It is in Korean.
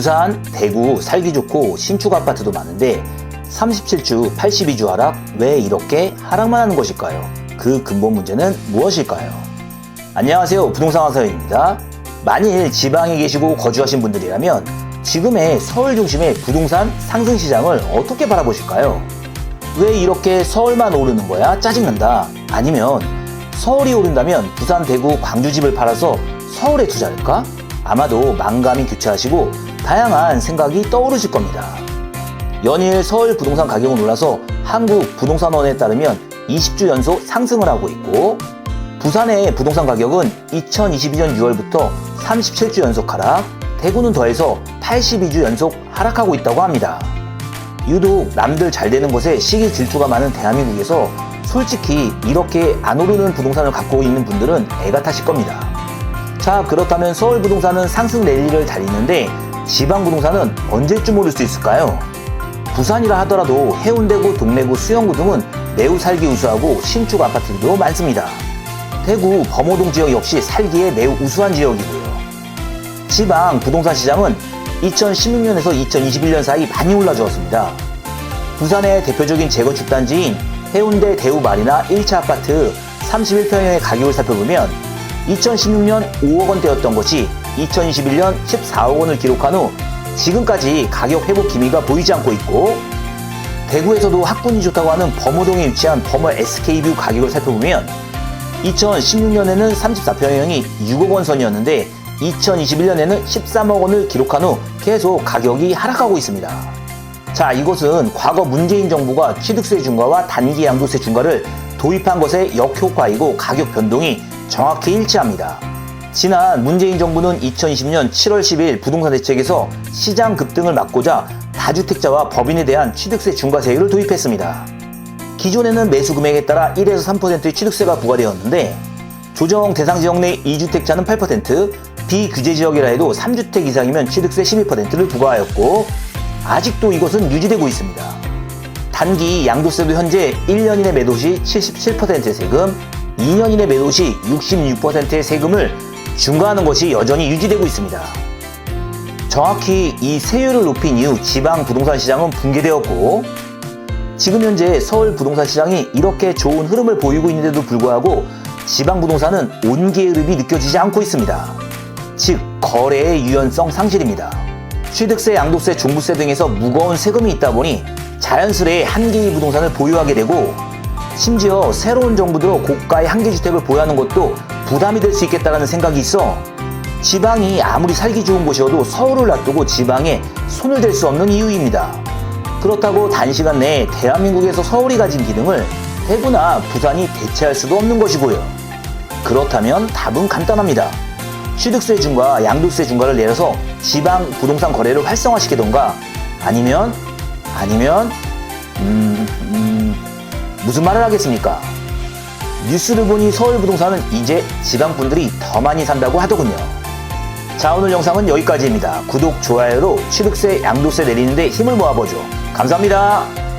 부산, 대구 살기 좋고 신축 아파트도 많은데 37주, 82주 하락 왜 이렇게 하락만 하는 것일까요? 그 근본 문제는 무엇일까요? 안녕하세요. 부동산 화사입니다. 만일 지방에 계시고 거주하신 분들이라면 지금의 서울 중심의 부동산 상승 시장을 어떻게 바라보실까요? 왜 이렇게 서울만 오르는 거야? 짜증난다. 아니면 서울이 오른다면 부산, 대구, 광주 집을 팔아서 서울에 투자할까? 아마도 망감이 교차하시고 다양한 생각이 떠오르실 겁니다. 연일 서울 부동산 가격은 올라서 한국 부동산원에 따르면 20주 연속 상승을 하고 있고 부산의 부동산 가격은 2022년 6월부터 37주 연속 하락, 대구는 더해서 82주 연속 하락하고 있다고 합니다. 유독 남들 잘 되는 곳에 시기 질투가 많은 대한민국에서 솔직히 이렇게 안 오르는 부동산을 갖고 있는 분들은 애가 타실 겁니다. 자, 그렇다면 서울 부동산은 상승 랠리를 달리는데 지방 부동산은 언제쯤 오를 수 있을까요? 부산이라 하더라도 해운대구, 동래구, 수영구 등은 매우 살기 우수하고 신축 아파트들도 많습니다. 대구, 범호동 지역 역시 살기에 매우 우수한 지역이고요. 지방 부동산 시장은 2016년에서 2021년 사이 많이 올라주었습니다. 부산의 대표적인 재건축 단지인 해운대 대우 마리나 1차 아파트 31평형의 가격을 살펴보면 2016년 5억 원대였던 것이 2021년 14억 원을 기록한 후 지금까지 가격 회복 기미가 보이지 않고 있고 대구에서도 학군이 좋다고 하는 범호동에 위치한 범어 SK뷰 가격을 살펴보면 2016년에는 34평형이 6억 원 선이었는데 2021년에는 13억 원을 기록한 후 계속 가격이 하락하고 있습니다. 자, 이것은 과거 문재인 정부가 취득세 중과와 단기 양도세 중과를 도입한 것의 역효과이고 가격 변동이 정확히 일치합니다. 지난 문재인 정부는 2020년 7월 10일 부동산 대책에서 시장 급등을 막고자 다주택자와 법인에 대한 취득세 중과세율을 도입했습니다. 기존에는 매수 금액에 따라 1에서 3%의 취득세가 부과되었는데 조정 대상 지역 내 2주택자는 8%, 비규제 지역이라 해도 3주택 이상이면 취득세 12%를 부과하였고 아직도 이것은 유지되고 있습니다. 단기 양도세도 현재 1년 이내 매도 시 77%의 세금, 2년 이내 매도 시 66%의 세금을 중과하는 것이 여전히 유지되고 있습니다. 정확히 이 세율을 높인 이후 지방 부동산 시장은 붕괴되었고 지금 현재 서울 부동산 시장이 이렇게 좋은 흐름을 보이고 있는데도 불구하고 지방 부동산은 온기의 흐름이 느껴지지 않고 있습니다. 즉 거래의 유연성 상실입니다. 취득세, 양도세, 종부세 등에서 무거운 세금이 있다 보니 자연스레 한개의 부동산을 보유하게 되고 심지어 새로운 정부도 고가의 한개주택을 보유하는 것도 부담이 될 수 있겠다는 생각이 있어 지방이 아무리 살기 좋은 곳이어도 서울을 놔두고 지방에 손을 댈 수 없는 이유입니다. 그렇다고 단시간 내에 대한민국에서 서울이 가진 기능을 대구나 부산이 대체할 수도 없는 것이고요. 그렇다면 답은 간단합니다. 취득세 중과 양도세 중과를 내려서 지방 부동산 거래를 활성화시키던가 아니면 아니면 음, 음, 무슨 말을 하겠습니까? 뉴스를 보니 서울 부동산은 이제 지방 분들이 더 많이 산다고 하더군요. 자 오늘 영상은 여기까지입니다. 구독, 좋아요로 취득세, 양도세 내리는데 힘을 모아보죠. 감사합니다.